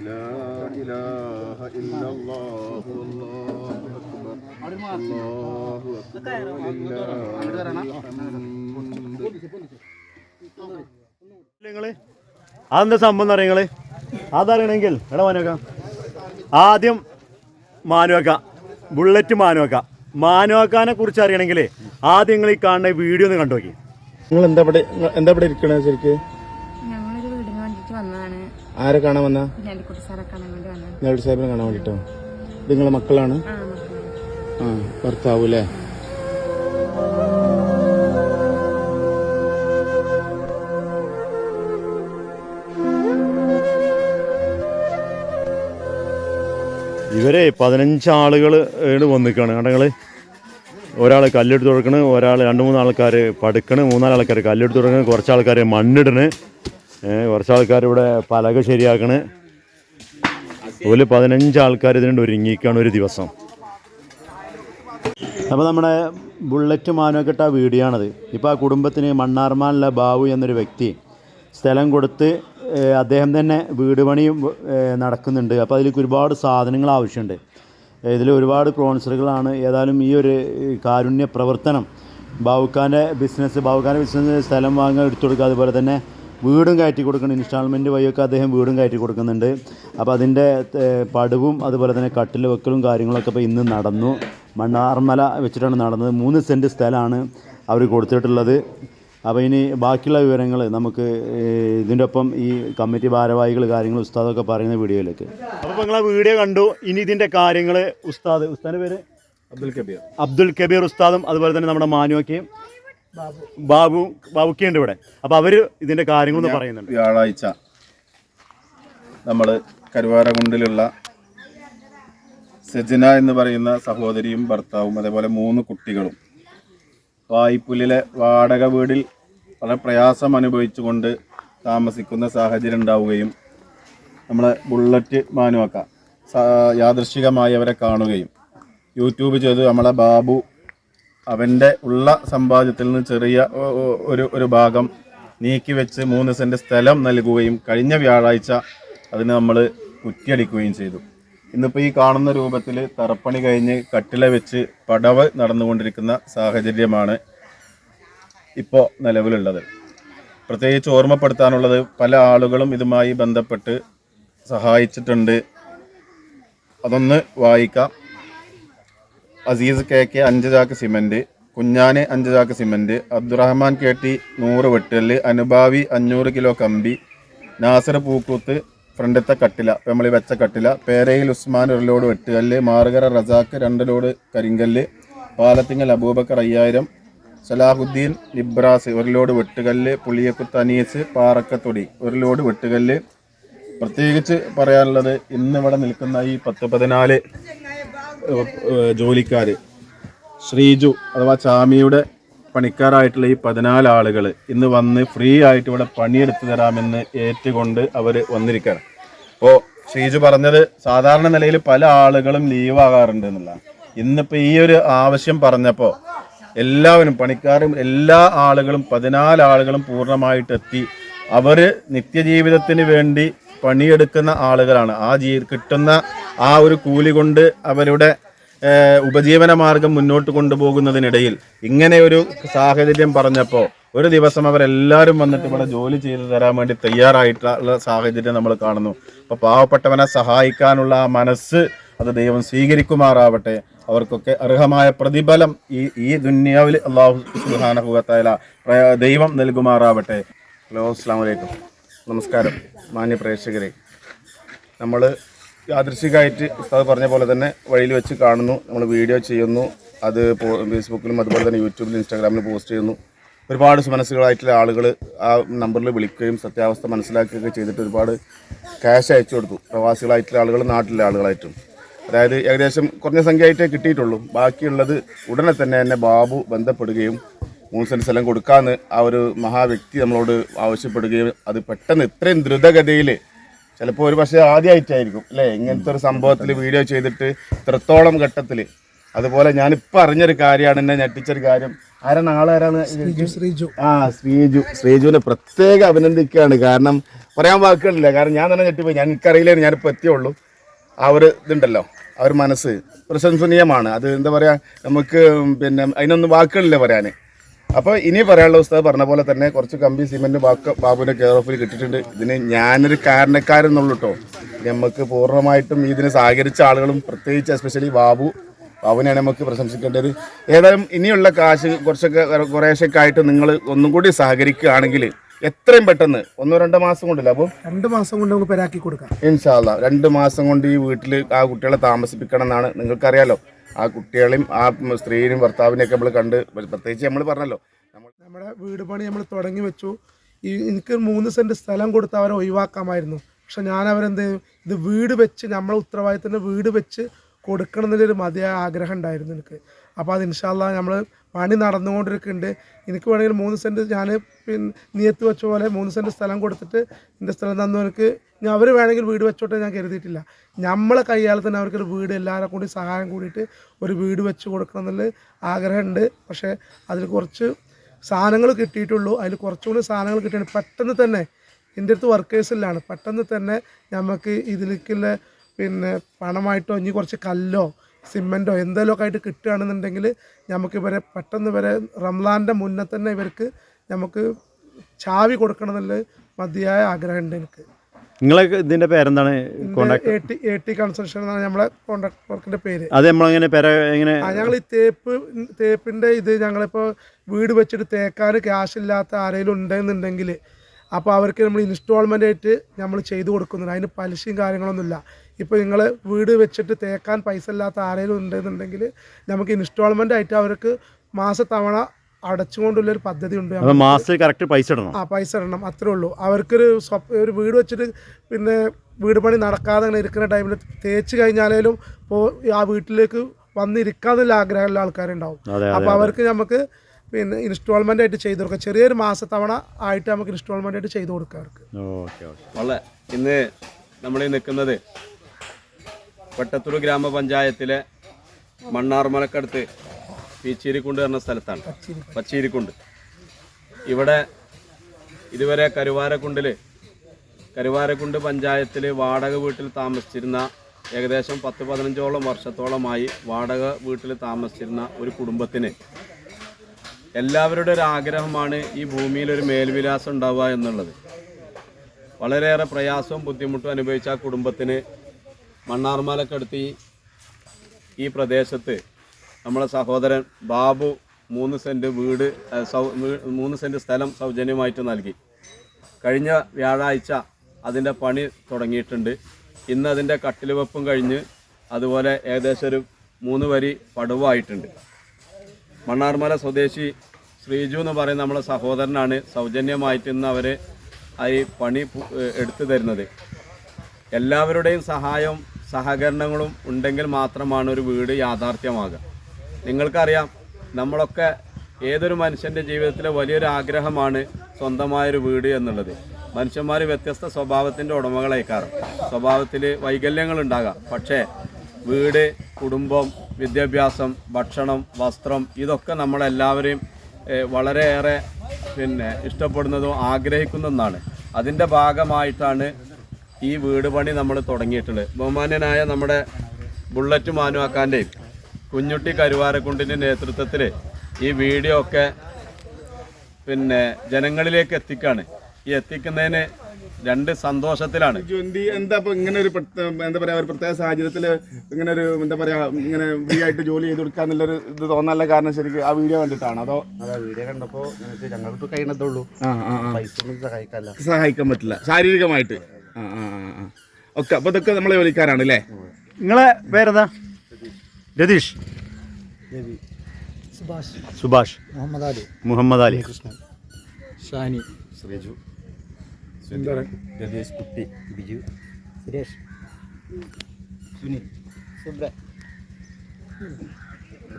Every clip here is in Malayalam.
لا إله إلا الله الله أكبر الله أكبر ولله الحمد നിങ്ങള് അതെന്താ സംഭവം എന്ന് അറിയങ്ങള് അതറിയണമെങ്കിൽ എടാ മാനുവക്ക ആദ്യം മാനുവക്ക ബുള്ളറ്റ് മാനുവക്ക മാനുവക്കാനെ കുറിച്ച് അറിയണമെങ്കിൽ ആദ്യം നിങ്ങൾ ഈ കാണുന്ന വീഡിയോ ഒന്ന് കണ്ടു നോക്കി. നിങ്ങൾ എന്താ ഇവിടെ എന്താ ഇവിടെ ഇരിക്കണേ ശരിക്ക്? ഞങ്ങളൊരു വീടിന് വേണ്ടിയിട്ട് വന്നതാണ്. ആരെ കാണാൻ വന്ന? കുഞ്ഞാലിക്കുട്ടി സാറെ കാണാൻ വേണ്ടി വന്നത് നേടി സാഹിബിനെ കാണാൻ വേണ്ടിട്ടോ? ഇത് നിങ്ങളെ മക്കളാണ്? ആ മക്കളാണ്. ഇവരെ പതിനഞ്ച് ആളുകൾ വന്നിക്കാണ്. കണ്ടങ്ങൾ ഒരാൾ കല്ലെടുത്ത് കൊടുക്കണ് ഒരാൾ രണ്ട് മൂന്ന് ആൾക്കാർ പടുക്കണ് മൂന്നാൽ ആൾക്കാർ കല്ലെടുത്ത് കൊടുക്കണ് കുറച്ച് ആൾക്കാർ മണ്ണിടണ്. കുറച്ച് ആൾക്കാർ ഇവിടെ പലക ശരിയാക്കണ്. ഒരു പതിനഞ്ച് ആൾക്കാർ ഇതിനുണ്ട് ഒരുങ്ങിക്കാണ് ഒരു ദിവസം. അപ്പോൾ നമ്മുടെ ബുള്ളറ്റ് മാനുവക്കെട്ട വീഡിയോ ആണത്. ഇപ്പോൾ ആ കുടുംബത്തിന് മണ്ണാർമാനിലെ ബാബു എന്നൊരു വ്യക്തി സ്ഥലം കൊടുത്ത് അദ്ദേഹം തന്നെ വീട് പണിയും നടക്കുന്നുണ്ട്. അപ്പോൾ അതിലേക്ക് ഒരുപാട് സാധനങ്ങൾ ആവശ്യമുണ്ട്. ഇതിൽ ഒരുപാട് സ്പോൺസറുകളാണ്. ഏതായാലും ഈ ഒരു കാരുണ്യ പ്രവർത്തനം ബാവുക്കാന്റെ ബിസിനസ് ബാവുക്കാന്റെ ബിസിനസ് സ്ഥലം വാങ്ങാൻ എടുത്തു കൊടുക്കുക അതുപോലെ തന്നെ വീടും കയറ്റി കൊടുക്കണം. ഇൻസ്റ്റാൾമെന്റ് വഴിയൊക്കെ അദ്ദേഹം വീടും കയറ്റി കൊടുക്കുന്നുണ്ട്. അപ്പോൾ അതിന്റെ പടുവും അതുപോലെ തന്നെ കട്ടിൽ വെക്കലും കാര്യങ്ങളൊക്കെ ഇപ്പോൾ ഇന്ന് നടന്നു. മണ്ണാർമല വെച്ചിട്ടാണ് നടന്നത്. മൂന്ന് സെന്റ് സ്ഥലമാണ് അവർ കൊടുത്തിട്ടുള്ളത്. അപ്പോൾ ഇനി ബാക്കിയുള്ള വിവരങ്ങൾ നമുക്ക് ഇതിന്റെ ഒപ്പം ഈ കമ്മിറ്റി ഭാരവാഹികൾ കാര്യങ്ങൾ ഉസ്താദൊക്കെ പറയുന്ന വീഡിയോയിലേക്ക്. അപ്പോൾ നിങ്ങൾ ആ വീഡിയോ കണ്ടു. ഇനി ഇതിന്റെ കാര്യങ്ങൾ ഉസ്താദ് ഉസ്താദിന്റെ പേര്? അബ്ദുൽ കബീർ. അബ്ദുൽ കബീർ ഉസ്താദും അതുപോലെ തന്നെ നമ്മുടെ മാനുവക്കയും ബാബു. ബാബുക്കയുണ്ട് ഇവിടെ. അപ്പോൾ അവർ ഇതിന്റെ കാര്യങ്ങളൊന്ന് പറയുന്നുണ്ട്. വ്യാഴാഴ്ച നമ്മൾ കരുവാരകുണ്ടിലുള്ള സെജന എന്ന് പറയുന്ന സഹോദരിയും ഭർത്താവും അതേപോലെ മൂന്ന് കുട്ടികളും വായ്പുലിലെ വാടക വീടിൽ വളരെ പ്രയാസം അനുഭവിച്ചുകൊണ്ട് താമസിക്കുന്ന സാഹചര്യം ഉണ്ടാവുകയും നമ്മളെ ബുള്ളറ്റ് മാനുവക്ക യാദൃശികമായി അവരെ കാണുകയും. യൂട്യൂബ് ചെയ്ത് നമ്മളെ ബാബു അവന്റെ ഉള്ള സമ്പാദ്യത്തിൽ നിന്ന് ചെറിയ ഒരു ഒരു ഭാഗം നീക്കി വെച്ച് മൂന്ന് സെന്റ് സ്ഥലം നൽകുകയും കഴിഞ്ഞ വ്യാഴാഴ്ച അതിന് നമ്മൾ കുറ്റിയടിക്കുകയും ചെയ്തു. ഇന്നിപ്പോൾ ഈ കാണുന്ന രൂപത്തിൽ തറപ്പണി കഴിഞ്ഞ് കട്ടില വെച്ച് പടവ് നടന്നുകൊണ്ടിരിക്കുന്ന സാഹചര്യമാണ് ഇപ്പോൾ നിലവിലുള്ളത്. പ്രത്യേകിച്ച് ഓർമ്മപ്പെടുത്താനുള്ളത് പല ആളുകളും ഇതുമായി ബന്ധപ്പെട്ട് സഹായിച്ചിട്ടുണ്ട്. അതൊന്ന് വായിക്കാം. അസീസ് കെ കെ അഞ്ച് ചാക്ക് സിമന്റ് കുഞ്ഞാന് അഞ്ച് ചാക്ക് സിമന്റ് അബ്ദുറഹ്മാൻ കെ ടി നൂറ് വെട്ടൽ അനുഭാവി അഞ്ഞൂറ് കിലോ കമ്പി നാസർ പൂക്കൂത്ത് ഫ്രണ്ടത്തെ കട്ടില പെമ്മളി വെച്ച കട്ടില പേരയിൽ ഉസ്മാൻ ഒരു ലോഡ് വെട്ടുകല്ല് മാറുകര റസാക്ക് രണ്ട് ലോഡ് കരിങ്കല്ല് പാലത്തിങ്ങൽ അബൂബക്കർ അയ്യായിരം സലാഹുദ്ദീൻ ഇബ്രാസ് ഒരു ലോഡ് വെട്ടുകല്ല് പുളിയക്കുത്ത് അനീസ് പാറക്കത്തൊടി ഒരു ലോഡ് വെട്ടുകല്ല്. പ്രത്യേകിച്ച് പറയാനുള്ളത് ഇന്ന് ഇവിടെ നിൽക്കുന്ന ഈ പത്ത് പതിനാല് ജോലിക്കാർ ശ്രീജു അഥവാ ചാമിയുടെ പണിക്കാരായിട്ടുള്ള ഈ പതിനാല് ആളുകൾ ഇന്ന് വന്ന് ഫ്രീ ആയിട്ട് ഇവിടെ പണിയെടുത്തു തരാമെന്ന് ഏറ്റുകൊണ്ട് അവർ വന്നിരിക്കുകയാണ് അപ്പോൾ ശ്രീജു പറഞ്ഞത് സാധാരണ നിലയിൽ പല ആളുകളും ലീവ് ആകാറുണ്ട് എന്നുള്ള ഇന്നിപ്പോൾ ഈ ഒരു ആവശ്യം പറഞ്ഞപ്പോൾ എല്ലാവരും പണിക്കാരും എല്ലാ ആളുകളും പതിനാല് ആളുകളും പൂർണമായിട്ട് എത്തി. അവർ നിത്യജീവിതത്തിന് വേണ്ടി പണിയെടുക്കുന്ന ആളുകളാണ്. ആ ജീ കിട്ടുന്ന ആ ഒരു കൂലി കൊണ്ട് അവരുടെ ഉപജീവന മാർഗം മുന്നോട്ട് കൊണ്ടുപോകുന്നതിനിടയിൽ ഇങ്ങനെ ഒരു സാഹചര്യം പറഞ്ഞപ്പോൾ ഒരു ദിവസം അവരെല്ലാവരും വന്നിട്ട് ഇവിടെ ജോലി ചെയ്തു തരാൻ വേണ്ടി തയ്യാറായിട്ടുള്ള സാഹചര്യം നമ്മൾ കാണുന്നു. അപ്പോൾ പാവപ്പെട്ടവനെ സഹായിക്കാനുള്ള ആ മനസ്സ് അത് ദൈവം സ്വീകരിക്കുമാറാവട്ടെ. അവർക്കൊക്കെ അർഹമായ പ്രതിഫലം ഈ ഈ ദുന്യാവിൽ അള്ളാഹു സുഹാനഹുവത്തായ ദൈവം നൽകുമാറാവട്ടെ. ഹലോ അസ്സാം വലൈക്കും നമസ്കാരം മാന്യ പ്രേക്ഷകരെ. നമ്മൾ യാദൃശികമായിട്ട് ഉസ്താദ് പറഞ്ഞ പോലെ തന്നെ വഴിയിൽ വെച്ച് കാണുന്നു നമ്മൾ വീഡിയോ ചെയ്യുന്നു അത് ഫേസ്ബുക്കിലും അതുപോലെ തന്നെ യൂട്യൂബിലും ഇൻസ്റ്റാഗ്രാമിലും പോസ്റ്റ് ചെയ്യുന്നു. ഒരുപാട് സുമനസ്സുകളായിട്ടുള്ള ആളുകൾ ആ നമ്പറിൽ വിളിക്കുകയും സത്യാവസ്ഥ മനസ്സിലാക്കുകയൊക്കെ ചെയ്തിട്ട് ഒരുപാട് ക്യാഷ് അയച്ചു കൊടുത്തു. പ്രവാസികളായിട്ടുള്ള ആളുകൾ നാട്ടിലെ ആളുകളായിട്ടും. അതായത് ഏകദേശം കുറഞ്ഞ സംഖ്യ ആയിട്ടേ കിട്ടിയിട്ടുള്ളൂ. ബാക്കിയുള്ളത് ഉടനെ തന്നെ എന്നെ ബാബു ബന്ധപ്പെടുകയും മൂന്ന് സെന്റ് സ്ഥലം കൊടുക്കാമെന്ന് ആ ഒരു മഹാവ്യക്തി നമ്മളോട് ആവശ്യപ്പെടുകയും അത് പെട്ടെന്ന് ഇത്രയും ദ്രുതഗതിയിൽ ചിലപ്പോൾ ഒരു പക്ഷേ ആദ്യമായിട്ടായിരിക്കും അല്ലേ? ഇങ്ങനത്തെ ഒരു സംഭവത്തിൽ വീഡിയോ ചെയ്തിട്ട് ഇത്രത്തോളം ഘട്ടത്തിൽ അതുപോലെ ഞാനിപ്പോൾ അറിഞ്ഞൊരു കാര്യമാണ് എന്നെ ഞെട്ടിച്ചൊരു കാര്യം. ആരാണ് ആളാരാണ്? ശ്രീജു ആ ശ്രീജു. ശ്രീജുവിനെ പ്രത്യേകം അഭിനന്ദിക്കുകയാണ്. കാരണം പറയാൻ വാക്കുകളില്ല. കാരണം ഞാൻ തന്നെ ഞെട്ടിപ്പോയി. ഞാൻ എനിക്കറിയില്ലായിരുന്നു ഞാനിപ്പോൾ എത്തിയുള്ളൂ ആ ഒരു ഇതുണ്ടല്ലോ ആ ഒരു മനസ്സ് പ്രശംസനീയമാണ്. അത് എന്താ പറയുക നമുക്ക് പിന്നെ അതിനൊന്നും വാക്കുകളില്ല പറയാൻ അപ്പോൾ ഇനി പറയാനുള്ള ഉസ്താദ് പറഞ്ഞ പോലെ തന്നെ കുറച്ച് കമ്പി സിമെന്റ് ബാക്ക് ബാബുവിന്റെ കെയർ ഓഫിൽ കിട്ടിയിട്ടുണ്ട്. ഇതിന് ഞാനൊരു കാരണക്കാരെന്നുള്ളൂ കേട്ടോ നമുക്ക് പൂർണമായിട്ടും ഇതിന് സഹകരിച്ച ആളുകളും പ്രത്യേകിച്ച് എസ്പെഷ്യലി ബാബു ബാബുവിനെയാണ് നമുക്ക് പ്രശംസിക്കേണ്ടത്. ഏതായാലും ഇനിയുള്ള കാശ് കുറച്ചൊക്കെ കുറേശ്ശൊക്കെ ആയിട്ട് നിങ്ങൾ ഒന്നും കൂടി സഹകരിക്കുകയാണെങ്കിൽ എത്രയും പെട്ടെന്ന്? ഒന്നോ രണ്ടോ മാസം കൊണ്ടല്ല അപ്പോൾ രണ്ട് മാസം കൊണ്ട് നമുക്ക് പെരാക്കി കൊടുക്കാം. ഇൻഷാല്ല രണ്ട് മാസം കൊണ്ട് ഈ വീട്ടിൽ ആ കുട്ടികളെ താമസിപ്പിക്കണം എന്നാണ് നിങ്ങൾക്കറിയാലോ. ആ കുട്ടികളെയും ആ സ്ത്രീയും ഭർത്താവിനെയൊക്കെ നമ്മൾ കണ്ട് പ്രത്യേകിച്ച് നമ്മൾ പറഞ്ഞല്ലോ. നമ്മൾ നമ്മുടെ വീട് പണി നമ്മൾ തുടങ്ങി വെച്ചു. ഈ എനിക്ക് മൂന്ന് സെന്റ് സ്ഥലം കൊടുത്ത് അവരെ ഒഴിവാക്കാമായിരുന്നു. പക്ഷെ ഞാൻ അവരെന്ത്? ഇത് വീട് വെച്ച് നമ്മളെ ഉത്തരവാദിത്തത്തിന്റെ വീട് വെച്ച് കൊടുക്കണം എന്നുള്ളൊരു മതിയായ ആഗ്രഹം ഉണ്ടായിരുന്നു എനിക്ക്. അപ്പോൾ അത് ഇൻഷാല്ല നമ്മൾ പണി നടന്നുകൊണ്ടിരിക്കുന്നുണ്ട്. എനിക്ക് വേണമെങ്കിൽ മൂന്ന് സെന്റ് ഞാൻ പിന്നെ നിയത്ത് വെച്ച പോലെ മൂന്ന് സെന്റ് സ്ഥലം കൊടുത്തിട്ട് എന്റെ സ്ഥലം തന്നവർക്ക് ഞാൻ അവർ വേണമെങ്കിൽ വീട് വെച്ചോട്ടെ ഞാൻ കരുതിയിട്ടില്ല. നമ്മളെ കയ്യാൽ തന്നെ അവർക്കൊരു വീട് എല്ലാവരും കൂടി സഹായം കൂടിയിട്ട് ഒരു വീട് വെച്ച് കൊടുക്കണം എന്നുള്ള ആഗ്രഹമുണ്ട്. പക്ഷേ അതിൽ കുറച്ച് സാധനങ്ങൾ കിട്ടിയിട്ടുള്ളൂ. അതിൽ കുറച്ചുകൂടി സാധനങ്ങൾ കിട്ടിയാണ് പെട്ടെന്ന് തന്നെ എന്റെ അടുത്ത് വർക്കേഴ്സിലാണ് പെട്ടെന്ന് തന്നെ നമുക്ക് ഇതിലേക്കുള്ള പിന്നെ പണമായിട്ടോ ഇനി കുറച്ച് കല്ലോ സിമെന്റോ എന്തെങ്കിലും ഒക്കെ ആയിട്ട് കിട്ടുകയാണെന്നുണ്ടെങ്കിൽ നമുക്ക് ഇവരെ പെട്ടെന്ന് ഇവരെ റംലാന്റെ മുന്നേ തന്നെ ഇവർക്ക് നമുക്ക് ചാവി കൊടുക്കണം എന്നുള്ള മതിയായ ആഗ്രഹമുണ്ട് എനിക്ക്. നിങ്ങളെ ഇതിന്റെ പേരെന്താണ്? കോണ്ടാക്ട് എ ടി കൺസ്ട്രക്ഷൻ എന്നാണ് നമ്മളെ കോൺട്രാക്ട് വർക്കിന്റെ പേര്. അത് നമ്മളെങ്ങനെ പേര എങ്ങനെ ഞങ്ങൾ ഈ തേപ്പ് തേപ്പിന്റെ ഇത് ഞങ്ങളിപ്പോൾ വീട് വെച്ചിട്ട് തേക്കാൻ ക്യാഷ് ഇല്ലാത്ത ആരെങ്കിലും ഉണ്ടെന്നുണ്ടെങ്കിൽ അപ്പോൾ അവർക്ക് നമ്മൾ ഇൻസ്റ്റാൾമെന്റ് ആയിട്ട് നമ്മൾ ചെയ്തു കൊടുക്കുന്നുണ്ട്. അതിന് പലിശയും കാര്യങ്ങളൊന്നുമില്ല. ഇപ്പോൾ നിങ്ങൾ വീട് വെച്ചിട്ട് തേക്കാൻ പൈസ ഇല്ലാത്ത ആരെങ്കിലും ഉണ്ടെന്നുണ്ടെങ്കിൽ നമുക്ക് ഇൻസ്റ്റാൾമെന്റ് ആയിട്ട് അവർക്ക് മാസത്തവണ അടച്ചുകൊണ്ടുള്ളൊരു പദ്ധതി ഉണ്ട് മാസത്തിൽ കറക്റ്റ് പൈസ ഇടണം? ആ പൈസ ഇടണം. അത്രേ ഉള്ളൂ. അവർക്കൊരു ഒരു വീട് വെച്ചിട്ട് പിന്നെ വീട് പണി നടക്കാതെ അങ്ങനെ ഇരിക്കുന്ന ടൈമിൽ തേച്ച് കഴിഞ്ഞാലേലും ഇപ്പോൾ ആ വീട്ടിലേക്ക് വന്നിരിക്കാന്നുള്ള ആഗ്രഹമുള്ള ആൾക്കാരുണ്ടാവും. അപ്പോൾ അവർക്ക് നമുക്ക് പിന്നെ ഇൻസ്റ്റാൾമെന്റ് ആയിട്ട് ചെയ്ത് കൊടുക്കാം. ചെറിയൊരു മാസത്തവണ ആയിട്ട് നമുക്ക് ഇൻസ്റ്റാൾമെന്റ് ആയിട്ട് ചെയ്ത് കൊടുക്കാം അവർക്ക്. Okay okay. ഇന്ന് നമ്മൾ നിൽക്കുന്നത് വെട്ടത്തൂർ ഗ്രാമപഞ്ചായത്തിലെ മണ്ണാർമലക്കടുത്ത് പീച്ചേരിക്കുണ്ട് എന്ന സ്ഥലത്താണ്. പച്ചീരിക്കുണ്ട്. ഇവിടെ ഇതുവരെ കരുവാരക്കുണ്ടിൽ കരുവാരക്കുണ്ട് പഞ്ചായത്തിൽ വാടക വീട്ടിൽ താമസിച്ചിരുന്ന ഏകദേശം പത്ത് പതിനഞ്ചോളം വർഷത്തോളമായി വാടക വീട്ടിൽ താമസിച്ചിരുന്ന ഒരു കുടുംബത്തിന് എല്ലാവരുടെ ഒരു ആഗ്രഹമാണ് ഈ ഭൂമിയിൽ ഒരു മേൽവിലാസം ഉണ്ടാവുക എന്നുള്ളത്. വളരെയേറെ പ്രയാസവും ബുദ്ധിമുട്ടും അനുഭവിച്ച ആ കുടുംബത്തിന് മണ്ണാർമലക്കടുത്ത് ഈ പ്രദേശത്ത് നമ്മളെ സഹോദരൻ ബാബു മൂന്ന് സെന്റ് വീട് മൂന്ന് സെന്റ് സ്ഥലം സൗജന്യമായിട്ട് നൽകി. കഴിഞ്ഞ വ്യാഴാഴ്ച അതിന്റെ പണി തുടങ്ങിയിട്ടുണ്ട്. ഇന്ന് അതിന്റെ കട്ടിൽ വെപ്പും കഴിഞ്ഞ് അതുപോലെ ഏകദേശം ഒരു മൂന്ന് വരി പടുവായിട്ടുണ്ട്. മണ്ണാർമല സ്വദേശി ശ്രീജു എന്ന് പറയുന്ന നമ്മളെ സഹോദരനാണ്. സൗജന്യമായിട്ട് ഇന്ന് അവർ ഈ പണി എടുത്തു തരുന്നത്. എല്ലാവരുടെയും സഹായവും സഹകരണങ്ങളും ഉണ്ടെങ്കിൽ മാത്രമാണ് ഒരു വീട് യാഥാർത്ഥ്യമാകുക. നിങ്ങൾക്കറിയാം നമ്മളൊക്കെ ഏതൊരു മനുഷ്യന്റെ ജീവിതത്തിലെ വലിയൊരു ആഗ്രഹമാണ് സ്വന്തമായൊരു വീട് എന്നുള്ളത്. മനുഷ്യന്മാർ വ്യത്യസ്ത സ്വഭാവത്തിന്റെ ഉടമകളേക്കാറ് സ്വഭാവത്തിൽ വൈകല്യങ്ങൾ ഉണ്ടാകാം പക്ഷേ വീട് കുടുംബം വിദ്യാഭ്യാസം ഭക്ഷണം വസ്ത്രം ഇതൊക്കെ നമ്മളെല്ലാവരെയും വളരെയേറെ പിന്നെ ഇഷ്ടപ്പെടുന്നതും ആഗ്രഹിക്കുന്നതുമാണ് അതിന്റെ ഭാഗമായിട്ടാണ് ഈ വീട് പണി നമ്മൾ തുടങ്ങിയിട്ടുള്ളത് ബഹുമാന്യനായ നമ്മുടെ ബുള്ളറ്റ് മാനുവാക്കാന്റെയും കുഞ്ഞുട്ടി കരുവാരക്കുണ്ടിന്റെ നേതൃത്വത്തിൽ ഈ വീഡിയോ ഒക്കെ പിന്നെ ജനങ്ങളിലേക്ക് എത്തിക്കാണ്. ഈ എത്തിക്കുന്നതിന് രണ്ട് സന്തോഷത്തിലാണ്. എന്താ ഇപ്പൊ ഇങ്ങനെ ഒരു എന്താ പറയാ ഒരു പ്രത്യേക സാഹചര്യത്തിൽ ഇങ്ങനെ ഒരു എന്താ പറയാ ഇങ്ങനെ ഫ്രീ ആയിട്ട് ജോലി ചെയ്ത് കൊടുക്കാന്നുള്ളൊരു ഇത് തോന്നാനുള്ള കാരണം ശരിക്കും ആ വീഡിയോ കണ്ടിട്ടാണ്? അതോ അതാ വീഡിയോ കണ്ടപ്പോ ഞങ്ങൾക്ക് ഞങ്ങൾക്ക് ആ പൈസ ഒന്നും സഹായിക്കാൻ പറ്റില്ല. ശാരീരികമായിട്ട്. ആ ആ ആ ആ. ഓക്കെ അപ്പൊ ഇതൊക്കെ നമ്മളെ വിളിക്കാനാണ് അല്ലേ നിങ്ങളെ പേരെന്താ? രതീഷ്. സുഭാഷ്. സുഭാഷ്. മുഹമ്മദ് അലി മുഹമ്മദ് അലി ഷാനി. ശ്രീജു. സുന്ദരൻ. രതീഷ് കുട്ടി. ബിജു. സുരേഷ്. സുനിൽ. സുബ്ര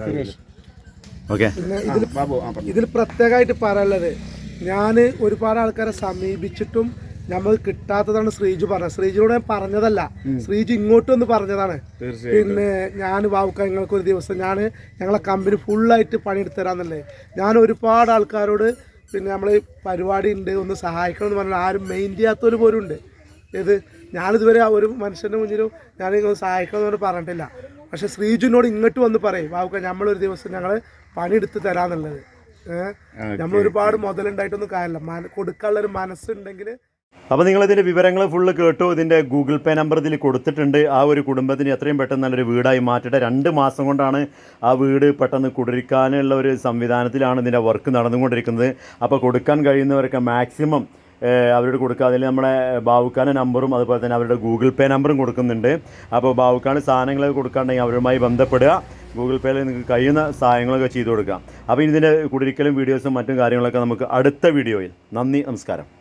സുരേഷ്. ഓക്കെ. ഇതിൽ പ്രത്യേകമായിട്ട് പറയാനുള്ളത് ഞാൻ ഒരുപാട് ആൾക്കാരെ സമീപിച്ചിട്ടും നമ്മൾ കിട്ടാത്തതാണ് ശ്രീജു പറഞ്ഞത്. ശ്രീജുനോട് ഞാൻ പറഞ്ഞതല്ല. ശ്രീജു ഇങ്ങോട്ട് വന്ന് പറഞ്ഞതാണ്. പിന്നെ ഞാൻ വാവുക്ക നിങ്ങൾക്ക് ഒരു ദിവസം ഞാൻ ഞങ്ങളെ കമ്പനി ഫുള്ളായിട്ട് പണിയെടുത്ത് തരാന്നല്ലേ ഞാൻ ഒരുപാട് ആൾക്കാരോട് പിന്നെ നമ്മൾ പരിപാടി ഉണ്ട് ഒന്ന് സഹായിക്കണം എന്ന് പറഞ്ഞാൽ ആരും മെയിൻ ചെയ്യാത്തവർ പോലും ഉണ്ട്. ഇത് ഞാനിതുവരെ ആ ഒരു മനുഷ്യന്റെ മുന്നിലും ഞാൻ നിങ്ങൾ സഹായിക്കണം എന്ന് പറഞ്ഞിട്ടില്ല. പക്ഷെ ശ്രീജുവിനോട് ഇങ്ങോട്ട് വന്ന് പറയും വാവുക്ക നമ്മളൊരു ദിവസം ഞങ്ങൾ പണിയെടുത്ത് തരാന്നുള്ളത് ഏഹ് നമ്മൾ ഒരുപാട് മുതലുണ്ടായിട്ടൊന്നും കാര്യമില്ല. മന കൊടുക്കാനുള്ള ഒരു മനസ്സുണ്ടെങ്കിൽ അപ്പോൾ നിങ്ങളിതിന്റെ വിവരങ്ങൾ ഫുള്ള് കേട്ടു. ഇതിന്റെ ഗൂഗിൾ പേ നമ്പർ ഇതിൽ കൊടുത്തിട്ടുണ്ട്. ആ ഒരു കുടുംബത്തിന് എത്രയും പെട്ടെന്ന് നല്ലൊരു വീടായി മാറ്റട്ടെ. രണ്ട് മാസം കൊണ്ടാണ് ആ വീട് പെട്ടെന്ന് കുടിരിക്കാനുള്ള ഒരു സംവിധാനത്തിലാണ് ഇതിന്റെ വർക്ക് നടന്നുകൊണ്ടിരിക്കുന്നത്. അപ്പോൾ കൊടുക്കാൻ കഴിയുന്നവരൊക്കെ മാക്സിമം അവരോട് കൊടുക്കുക അതിൽ നമ്മുടെ ബാവുക്കാന്റെ നമ്പറും അതുപോലെ തന്നെ അവരുടെ ഗൂഗിൾ പേ നമ്പറും കൊടുക്കുന്നുണ്ട്. അപ്പോൾ ബാവുക്കാണ് സാധനങ്ങൾ കൊടുക്കാണ്ടെങ്കിൽ അവരുമായി ബന്ധപ്പെടുക. ഗൂഗിൾ പേയിൽ നിങ്ങൾക്ക് കഴിയുന്ന സഹായങ്ങളൊക്കെ ചെയ്തു കൊടുക്കുക. അപ്പോൾ ഇതിന്റെ കുടിരിക്കലും വീഡിയോസും മറ്റും കാര്യങ്ങളൊക്കെ നമുക്ക് അടുത്ത വീഡിയോയിൽ. നന്ദി നമസ്കാരം.